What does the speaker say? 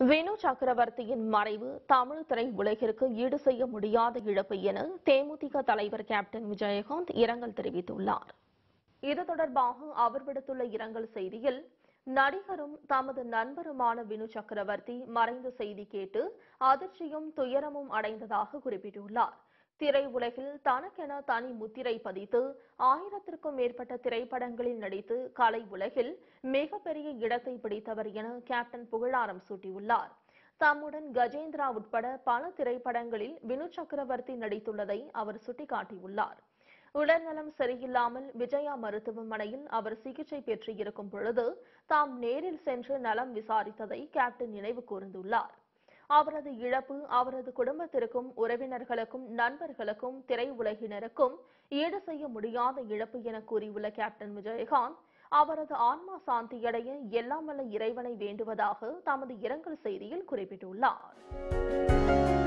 வேணு சக்கரவர்த்தியின் மறைவு தமிழ் திரை உலகிற்கு ஈடு செய்ய முடியாத இழப்பு என தேமுதிக தலைவர் கேப்டன் விஜயகாந்த் இரங்கல் தெரிவித்துள்ளார். இது தொடர்பாக அவர் விடுத்துள்ள இரங்கல் செய்தியில் நடிகரும் தமது நண்பருமான வினு சக்கரவர்த்தி மறைந்த செய்தி கேட்டு அதிர்ச்சியும் துயரமும் அடைந்ததாக குறிப்பிட்டுள்ளார். திரை உலகில் தனக்கென தனி முத்திரை பதித்து ஆயிரத்திற்கும் மேற்பட்ட திரைப்படங்களில் நடித்து கலை உலகில் மிகப்பெரிய இடத்தை பிடித்தவர் என கேப்டன் புகழாரம் சூட்டியுள்ளார். தம்முடன் கஜேந்திரா உட்பட பல திரைப்படங்களில் வினு சக்கரவர்த்தி நடித்துள்ளதை அவர் சுட்டிக்காட்டியுள்ளார். உடல்நலம் சரியில்லாமல் விஜயா மருத்துவமனையில் அவர் சிகிச்சை பெற்று இருக்கும் பொழுது தாம் நேரில் சென்று நலம் விசாரித்ததை கேப்டன் நினைவு கூர்ந்துள்ளார். அவரது இழப்பு அவரது குடும்பத்திற்கும் உறவினர்களுக்கும் நண்பர்களுக்கும் திரையுலகினருக்கும் ஈடு செய்ய முடியாத இழப்பு என கூறியுள்ள கேப்டன் விஜயகாந்த் அவரது ஆன்மா சாந்தியடைய எல்லாம் இறைவனை வேண்டுவதாக தமது இரங்கல் செய்தியில் குறிப்பிட்டுள்ளார்.